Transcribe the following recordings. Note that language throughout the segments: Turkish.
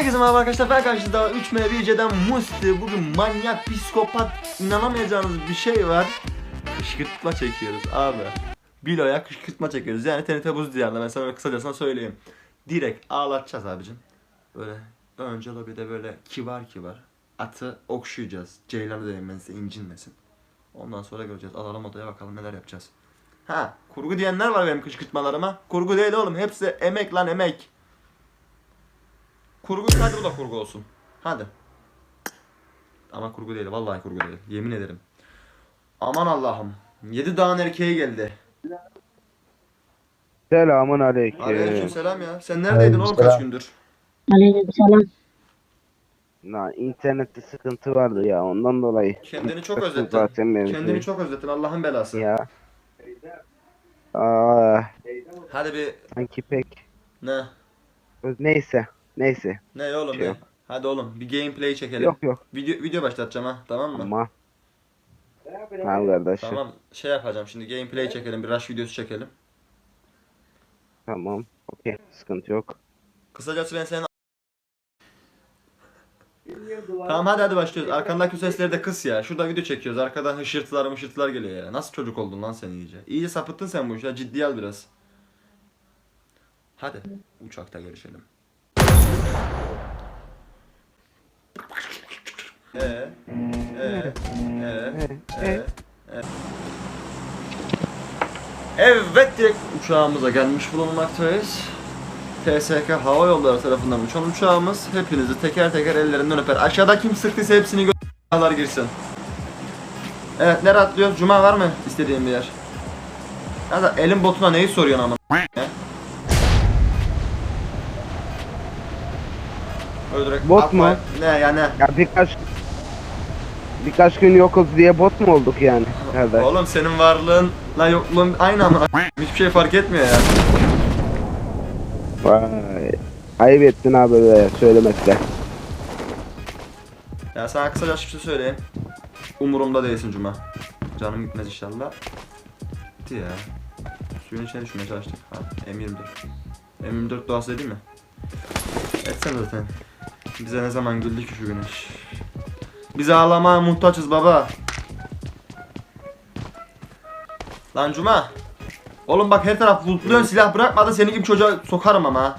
Herkese merhaba arkadaşlar ben karşınızda 3M1C'den Musti. Bugün manyak, psikopat, inanamayacağınız bir şey var. Kışkırtma çekiyoruz abi. Bilo'ya kışkırtma çekiyoruz. Yani TNT buz diyarla ben sana öyle kısacasına söyleyeyim. Direkt ağlatacağız abicim. Böyle önce lobide böyle kibar kibar Atı okşayacağız. Ceylanı değmesin, incinmesin. Ondan sonra göreceğiz. Alalım odaya bakalım neler yapacağız. Ha kurgu diyenler var benim kışkırtmalarıma. Kurgu değil oğlum. Hepsi emek lan emek Kurgu hadi bu da kurgu olsun. Hadi. Ama kurgu değil. Vallahi kurgu değil. Yemin ederim. Aman Allah'ım. Yedi dağın erkeği geldi. Selamun aleyküm. Aleykümselam ya. Sen neredeydin oğlum kaç gündür? Aleykümselam. Na internette sıkıntı vardı ya ondan dolayı. Kendini çok Sıkıntı özlettin. zaten benim Kendini çok özlettin Allah'ın belası. Ya. Aa, Hadi bir sanki pek. ne? Neyse. Neyse. Ne oğlum Şey ne? yok. Hadi oğlum bir gameplay çekelim. Yok yok. Video video başlatacağım ha tamam mı? Ama. Tamam kardeşim. Tamam. Tamam şey yapacağım şimdi gameplay çekelim bir rush videosu çekelim. Okey. Sıkıntı yok. Kısacası ben senin Tamam hadi hadi başlıyoruz. Arkandaki sesleri de kıs ya. Şurada video çekiyoruz. Arkadan hışırtılar mışırtılar geliyor ya. Nasıl çocuk oldun lan sen iyice? İyice sapıttın sen bu işe. Ciddiye al biraz. Hadi. Uçakta görüşelim. Ee, ee, ee, ee. Evet direkt uçağımıza gelmiş bulunmaktayız. TSK Hava Yolları tarafından uçan uçağımız hepinizi teker teker ellerinden öper. Aşağıda kim sıktıysa hepsini gö**lar girsin. Evet nereye atlıyoruz? Cuma var mı istediğin bir yer? Ya da elin botuna neyi soruyorsun ama? Öldürek. Bot mu? Ne ya ne? Ya birkaç birkaç gün yokuz diye bot mu olduk yani kardeş? Oğlum senin varlığınla yokluğun aynı ama hiçbir şey fark etmiyor ya. Vay. Ayıp ettin abi böyle söylemekle. Ya sana kısaca bir şey söyleyeyim. Umurumda değilsin Cuma. Canım gitmez inşallah. Bitti ya. Suyun içine düşmeye çalıştık. Ha, M24. M24 doğası değil mi? Etsen zaten. Bize ne zaman güldü ki şu güneş. Biz ağlamaya muhtaçız baba. Lan Cuma. Oğlum bak her taraf bulutluyorsun silah bırakmadın senin gibi çocuğa sokarım ama. ha.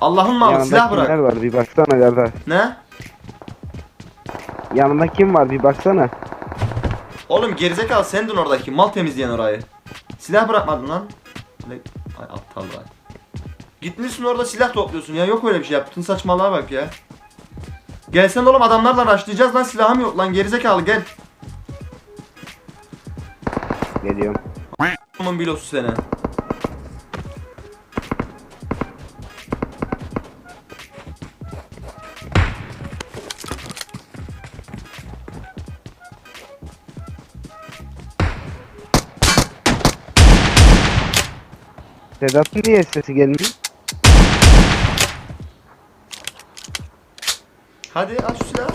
Allah'ın malı Yanında silah kimler bırak. var bir baksana kardeş. Ne? Yanında kim var bir baksana. Oğlum gerizekalı sendin oradaki mal temizleyen orayı. Silah bırakmadın lan. Ay aptal var. Gitmişsin orada silah topluyorsun ya yok öyle bir şey yaptın saçmalığa bak ya. Gelsen oğlum adamlarla raşlayacağız lan silahım yok lan gerizekalı gel. Geliyorum. Onun bilosu seni. Sedat'ın niye sesi gelmiyor? Hadi aç şu silahı.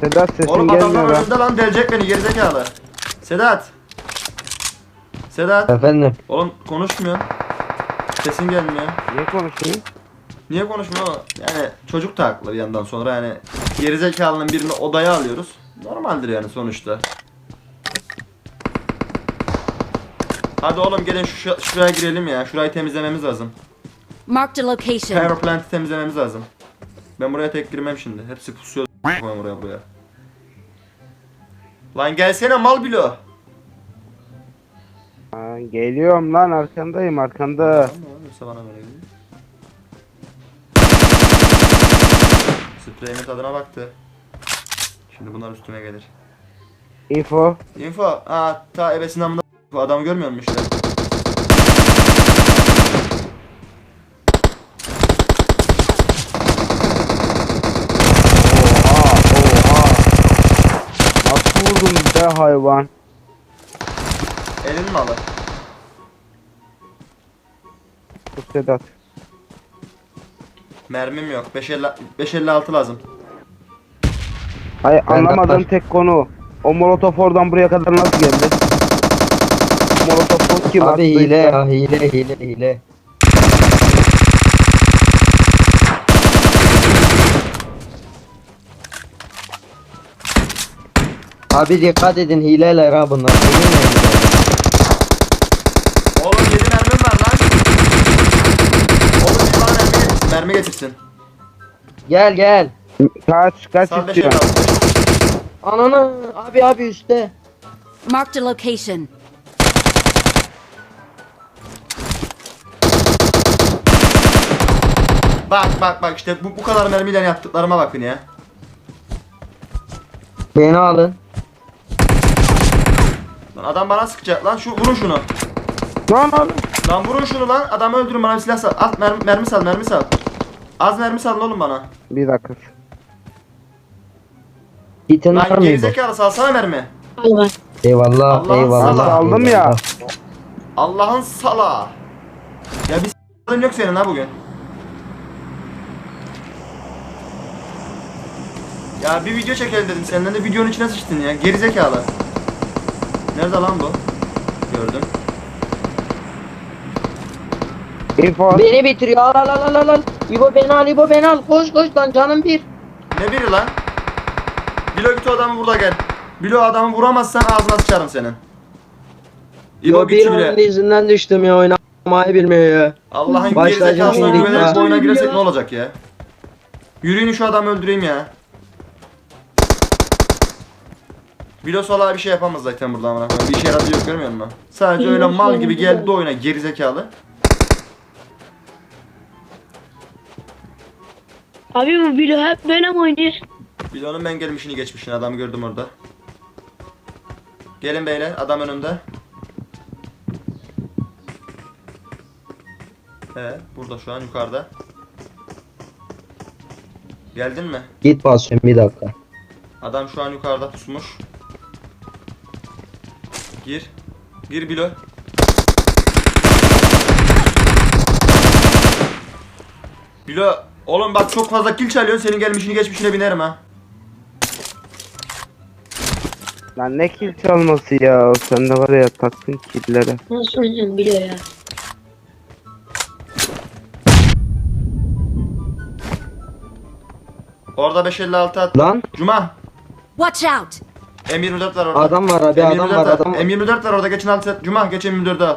Sedat sesin Oğlum adamlar gelmiyor lan. önünde lan delecek beni gerizekalı. Sedat. Sedat. Efendim. Oğlum konuşmuyor. Sesin gelmiyor. Niye konuşuyorsun? Niye konuşmuyor? Yani çocuk da haklı bir yandan sonra yani gerizekalının birini odaya alıyoruz. Normaldir yani sonuçta. Hadi oğlum gelin şu, şuraya girelim ya. Şurayı temizlememiz lazım. Marked a location. Power plant'i temizlememiz lazım. Ben buraya tek girmem şimdi. Hepsi pusuyor. Koyayım buraya buraya. Lan gelsene mal bilo. Ha, geliyorum lan arkandayım arkanda. Yoksa bana böyle geliyor. Spreyimin tadına baktı. Şimdi bunlar üstüme gelir. Info. Info. Aa ta ebesinden bunda bu adam görmüyor musun işte? Oha oha. Nasıl vurdun be hayvan? Elin malı. Bu Sedat. Mermim yok. 550 556 lazım. Hayır Ben anlamadığım Gaddar. tek konu. O molotof oradan buraya kadar nasıl geldi? Molotof kim Abi attıysa- hile ya hile hile hile. Abi dikkat edin hileler ha bunlar. Oğlum 7 mermim var lan. Oğlum bir bana mermi, mermi getirsin. Gel gel. Kaç kaç Sağ 5 istiyor? Ananı abi abi üstte. Marked a location. Bak bak bak işte bu, bu kadar mermiyle yaptıklarıma bakın ya. Beni alın. Lan adam bana sıkacak lan şu vurun şunu. Lan oğlum. Lan vurun şunu lan adamı öldürün bana bir silah sal. Al mermi, mermi sal mermi sal. Az mermi salın oğlum bana. Bir dakika. Gitin var Lan gerizekalı salsana mermi. Eyvallah Allah'ın eyvallah. sağlığı. Aldım ya. eyvallah. Allah'ın sala. Ya bir s***ın yok senin ha bugün. Ya bir video çekelim dedim senden de videonun içine sıçtın ya gerizekalı. Nerede lan bu? Gördüm. Beni Info. bitiriyor. Al al al al al. İbo beni al İbo beni al. Koş koş lan canım bir. Ne biri lan? Bilo git o adamı burada gel. Bilo adamı vuramazsan ağzına sıçarım senin. İbo Yo bir onun bile. yüzünden düştüm ya oynamayı bilmiyor ya. Allah'ın Başlayacağım gerizekalısına şimdi. güvenerek bu oyuna Ya. girsek ne olacak ya? Yürüyün şu adamı öldüreyim ya. Bilo sola bir şey yapamaz zaten burada amına koyayım. Bir işe yaradığı yok görmüyor musun? Sadece öyle mal gibi geldi oyuna gerizekalı. Abi bu video hep mi oynuyor? Bilo'nun ben gelmişini geçmişini adamı gördüm orada. Gelin beyler adam önümde. He burada şu an yukarıda. Geldin mi? Git basıyorum bir dakika. Adam şu an yukarıda pusmuş. Gir. Gir Bilo. Bilo oğlum bak çok fazla kill çalıyorsun senin gelmişini geçmişine binerim ha. Lan ne kill çalması ya. Sen de var ya taktın killere. Nasıl oynayacağım biliyor ya. Orada 556 at. Lan Cuma. Watch out! M24 var orada. adam var abi adam M24 var adam var. M24 var orada geçin altı. Cuma geç M24'ü al.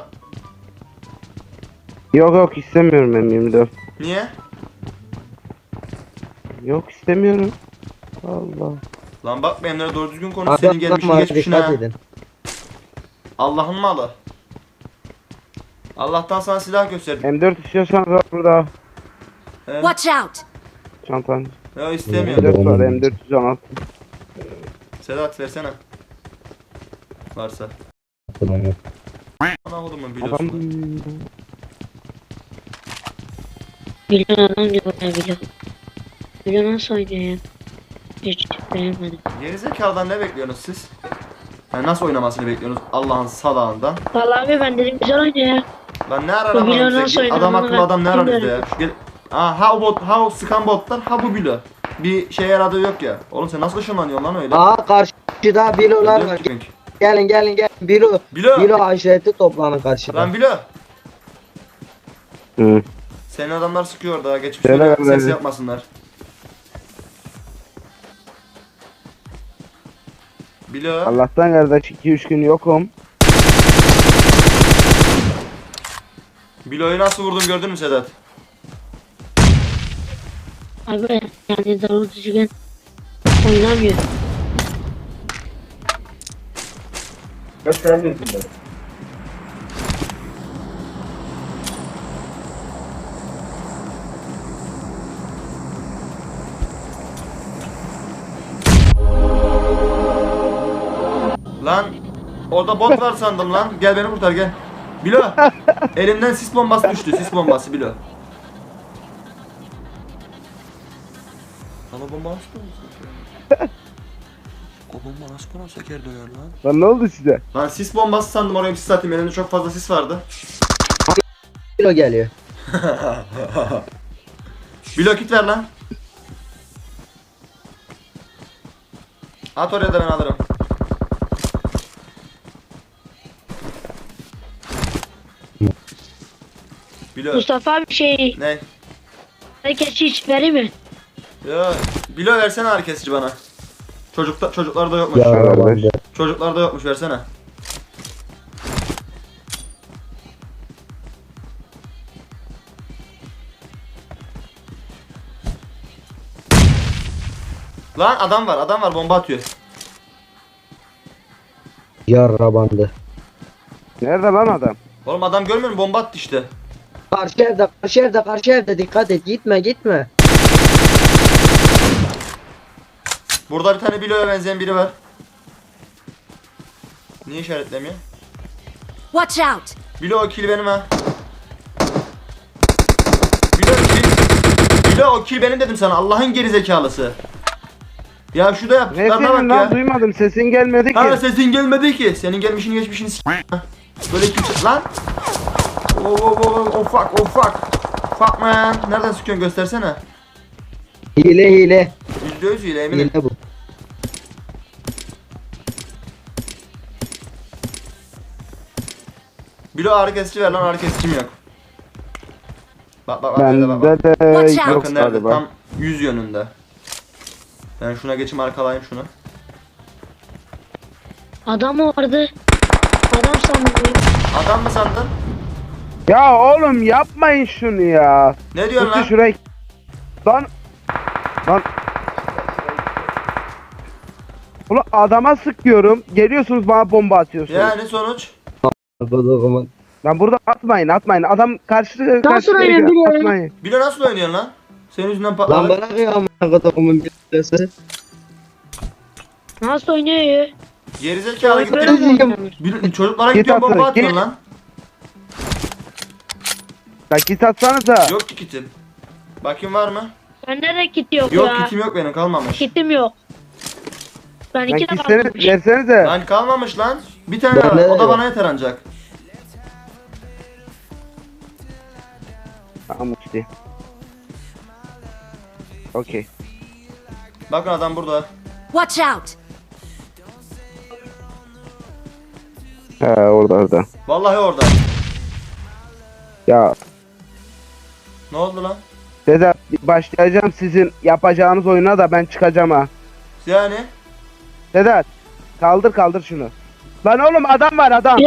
Yok yok istemiyorum ben 24. Niye? Yok istemiyorum. Allah. Lan bak benimle doğru düzgün konuş Abi senin adam var dikkat ha. edin. Allah'ın malı. Allah'tan sana silah gösterdim. M4 istiyorsan var burada. He? Watch out! Çantan. Ya istemiyorum. M4 var M416. Sedat versene. Varsa. Ana oğlum mu Adam biliyorsun? Biliyor adam gibi oynuyor biliyor. Biliyor nasıl oynuyor ya. Hiç beğenmedim. Gerizekalıdan ne bekliyorsunuz siz? Yani nasıl oynamasını bekliyorsunuz Allah'ın salağından? Vallahi abi ben dedim güzel oynuyor ya. Lan ne arar Bu adam bize? Adam akıllı ben adam ne arar ya? Şu Gel. Aa, ha o bot, ha o sıkan botlar, ha bu bilo. Bir şey yaradığı yok ya. Oğlum sen nasıl ışınlanıyorsun lan öyle? Aa karşıda bilolar var. Çünkü. Gelin gelin gelin. Bilo. Bilo. Bilo aşireti toplanın karşıda. Lan bilo. Hı. Senin adamlar sıkıyor orada. Geçip Söyle ses yapmasınlar. Bilo. Allah'tan kardeş 2-3 gün yokum. Bilo'yu nasıl vurdum gördün mü Sedat? Abi yani doğru düzgün oynamıyor. Lan orada bot var sandım lan. Gel beni kurtar gel. Bilo. Elimden sis bombası düştü. Sis bombası Bilo. Sana bomba nasıl seker? O bomba nasıl bana seker döner lan? Lan ne oldu size? Lan sis bombası sandım oraya bir sis atayım. Elimde çok fazla sis vardı. Bilo geliyor. Bilo kit ver lan. At oraya da ben alırım. Bilo. Mustafa abi şey Ne? herkes hiç veri mi? Ya Bilo versene ağrı kesici bana. Çocukta, çocuklarda yokmuş. Ya kardeş. Çocuklarda yokmuş versene. Lan adam var adam var bomba atıyor. Yarra bandı. Nerede lan adam? Oğlum adam görmüyor musun bomba attı işte. Karşı evde, karşı evde, karşı evde dikkat et. Gitme, gitme. Burada bir tane Bilo'ya benzeyen biri var. Niye işaretlemiyor? Watch out! Bilo o kill benim ha. Bilo kill. Bilo o kill benim dedim sana Allah'ın gerizekalısı. Ya şu da Ne yaptıklarına bak lan ya. duymadım sesin gelmedi Ha ki. sesin gelmedi ki. Senin gelmişini geçmişini s**. Böyle kimse lan. Oh oh oh oh fuck oh fuck. Fuck man. Nereden sıkıyorsun göstersene. Hile, hile. Yüzde yüz hile eminim. Hile bu. Bilo ağrı kesici ver lan ağrı kesicim yok. Bak bak bak nerede bak. bak. Bende de Watch out. yok Bakın nerede galiba. tam yüz yönünde. Ben şuna geçeyim arkalayayım şunu. Adam vardı. Adam sandım. Adam mı sandın? Ya oğlum yapmayın şunu ya. Ne diyorsun Kutu lan? şuraya. Lan. Lan. Ulan adama sıkıyorum. Geliyorsunuz bana bomba atıyorsunuz. Yani sonuç? Lan burada atmayın atmayın. Adam karşı Nasıl karşı oynayabiliyor ya? atmayın. Bilo nasıl oynuyorsun lan? Senin yüzünden Lan patladı. bırak ya amına kodumun birisi. Nasıl oynuyor ya? Gerizekalı Böyle mi oynanır? Bil- Çocuklara Git gidiyorsun atın, bomba atıyorsun git. lan. Lan git atsanıza. Yok ki kitim. Bakayım var mı? Bende de kit yok, Yok ya. kitim yok benim kalmamış. Kitim yok. Ben Lan iki de gitsene bakmış. versenize. Lan kalmamış lan. Bir tane Ben var. de O da yok. bana yeter ancak. Tamam işte. Okey. Bakın adam burada. Watch out! He orada orada. Vallahi orada. Ya Ne oldu lan? Sedat başlayacağım sizin yapacağınız oyuna da ben çıkacağım ha. Yani Sedat kaldır kaldır şunu. Lan oğlum adam var adam.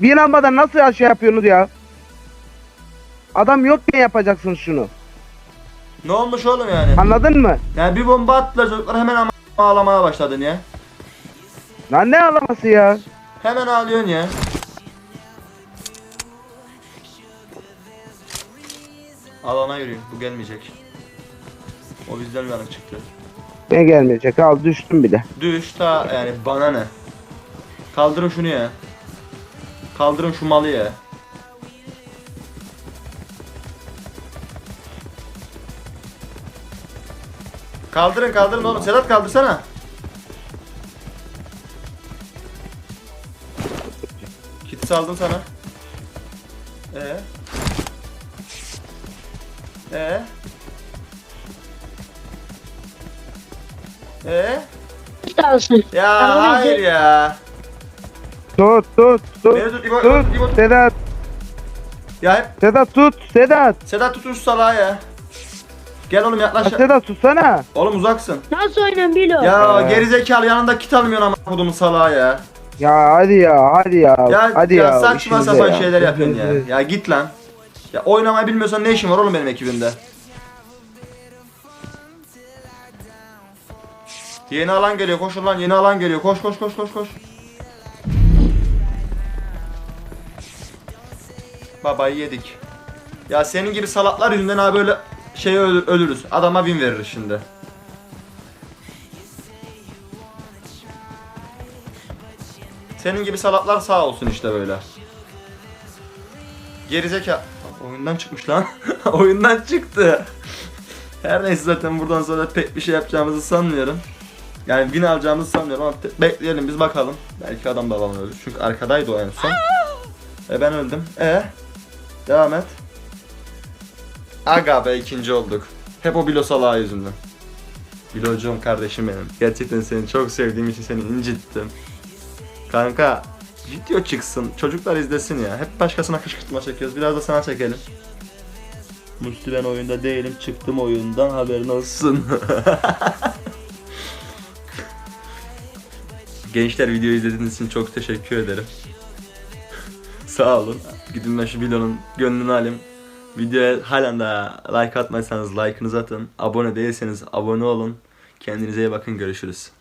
Bir almadan nasıl şey yapıyorsunuz ya? Adam yokken yapacaksın şunu. ne olmuş oğlum yani? Anladın mı? Yani bir bomba attılar çocuklar hemen ama ağlamaya başladın ya. Lan ne ağlaması ya? Hemen ağlıyorsun ya. Alana yürüyün. Bu gelmeyecek. O bizden yanık çıktı. Ne gelmeyecek al düştüm bile. Düş ta yani bana ne? Kaldırın şunu ya. Kaldırın şu malı ya. Kaldırın kaldırın oğlum. Sedat kaldırsana. Kiti saldım sana. Ee? Ee? Ee? kalsın. Ya Tamam, hayır ya. Tut tut tut. Beni tut, İbo, tut. İbo, İbo, tut. Sedat Ya hep Sedat tut Sedat. Sedat tutun şu salağı ya. Gel oğlum Ya yaklaş. Sedat tutsana. Oğlum uzaksın. Nasıl oynan Bilo? Ya Ee. gerizekalı yanında kit almıyorsun ama kodumun salağı ya. Ya hadi ya hadi ya. Ya, hadi ya, ya. saçma sapan ya. şeyler yapıyorsun ya. Ya git lan. Ya oynamayı bilmiyorsan ne işin var oğlum benim ekibimde? Yeni alan geliyor koşun lan yeni alan geliyor koş koş koş koş koş. Babayı yedik. Ya senin gibi salaklar yüzünden abi böyle şey ölür, ölürüz. Adama bin veririz şimdi. Senin gibi salaklar sağ olsun işte böyle. Gerizeka... Oyundan çıkmış lan. Oyundan çıktı. Her neyse zaten buradan sonra pek bir şey yapacağımızı sanmıyorum. Yani win alacağımızı sanmıyorum ama bekleyelim biz bakalım. Belki adam da bana ölür. Çünkü arkadaydı o en son. E ben öldüm. E devam et. Aga be ikinci olduk. Hep o Bilo salağı yüzünden. Bilocuğum kardeşim benim. Gerçekten seni çok sevdiğim için seni incittim. Kanka video çıksın. Çocuklar izlesin ya. Hep başkasına kışkırtma çekiyoruz. Biraz da sana çekelim. Musti ben oyunda değilim. Çıktım oyundan haberin olsun. Gençler videoyu izlediğiniz için çok teşekkür ederim. Sağ olun. Gidin ben şu Bilo'nun gönlünü alayım. Videoya halen daha like atmaysanız like'ınızı atın. Abone değilseniz abone olun. Kendinize iyi bakın görüşürüz.